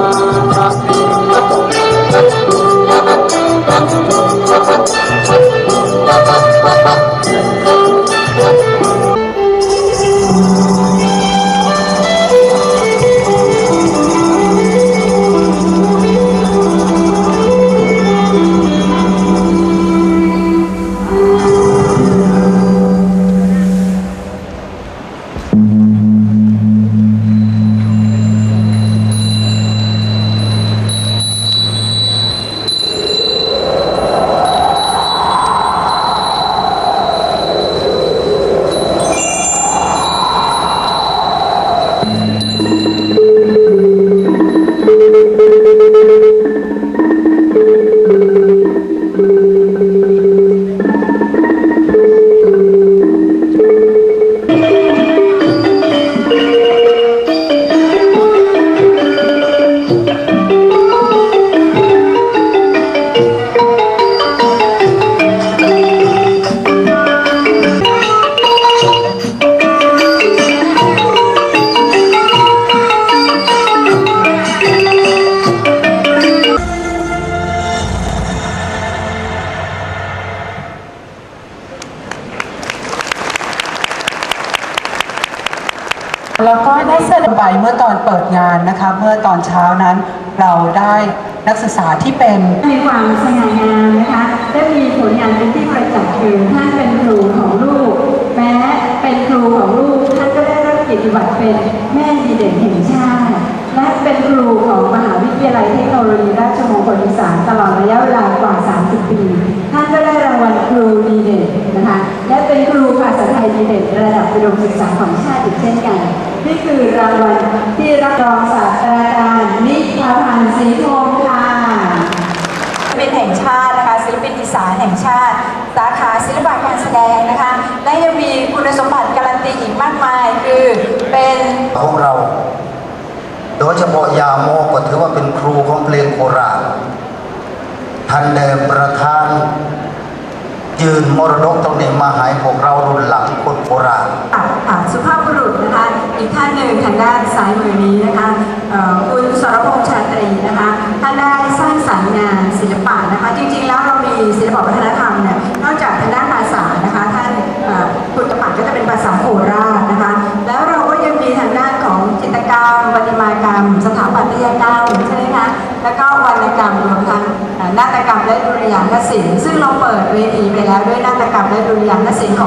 Thank you. แล้วก็ได้เสนอไปเมื่อตอนเปิดงานนะคะเมื่อตอนเช้านั้นเราได้นักศึกษาที่เป็นมีความสง่างามนะคะและมีผลงานเป็นที่ประจักษ์คือท่านเป็นครูของลูกแม้เป็นครูของลูกท่านก็ได้รับเกียรติบัตรเป็นแม่ดีเด่นแห่งชาติและเป็นครูของมหาวิทยาลัยเทคโนโลยีราชมงคลอีสานตลอดระยะเวลากว่า 30 ปี ท่านก็ได้รางวัลครูดีเด่นนะคะและเป็นครูภาษา ไทยดีเด่นระดับอุดมศึกษาของชาติอีกเช่นกัน นี่คือรางวัลที่รับรองศาสตราจารย์นิพาพันธ์ศรีพงศ์ค่ะศิลปินแห่งชาตินะคะศิลปินอีสานแห่งชาติ สาขาศิลปะการแสดงนะคะและยังมีคุณสมบัติการันตีอีกมากมายคือเป็นของเรา โดยเฉพาะยาโมก็ถือว่าเป็นครูของเพลงโคราชท่านเดิมประธาน ยืนมรดกตรงนี้มาใหายพวกเรารุ่นหลังคนโบราณอะอะสุภาพบุรุษนะคะ อีกท่านหนึ่งทางด้านซ้ายมือนี้นะคะเอ่อคุณสรพงษ์ชาตรีนะคะท่านได้สร้างสรรค์งานศิลปะนะคะ จริงๆแล้วเรามีศิลปวัฒนธรรม นาฏกรรมและดุริยางคศิลป์ซึ่งเราเปิดเวทีไปแล้วด้วยนาฏกรรมและดุริยางคศิลป์ของ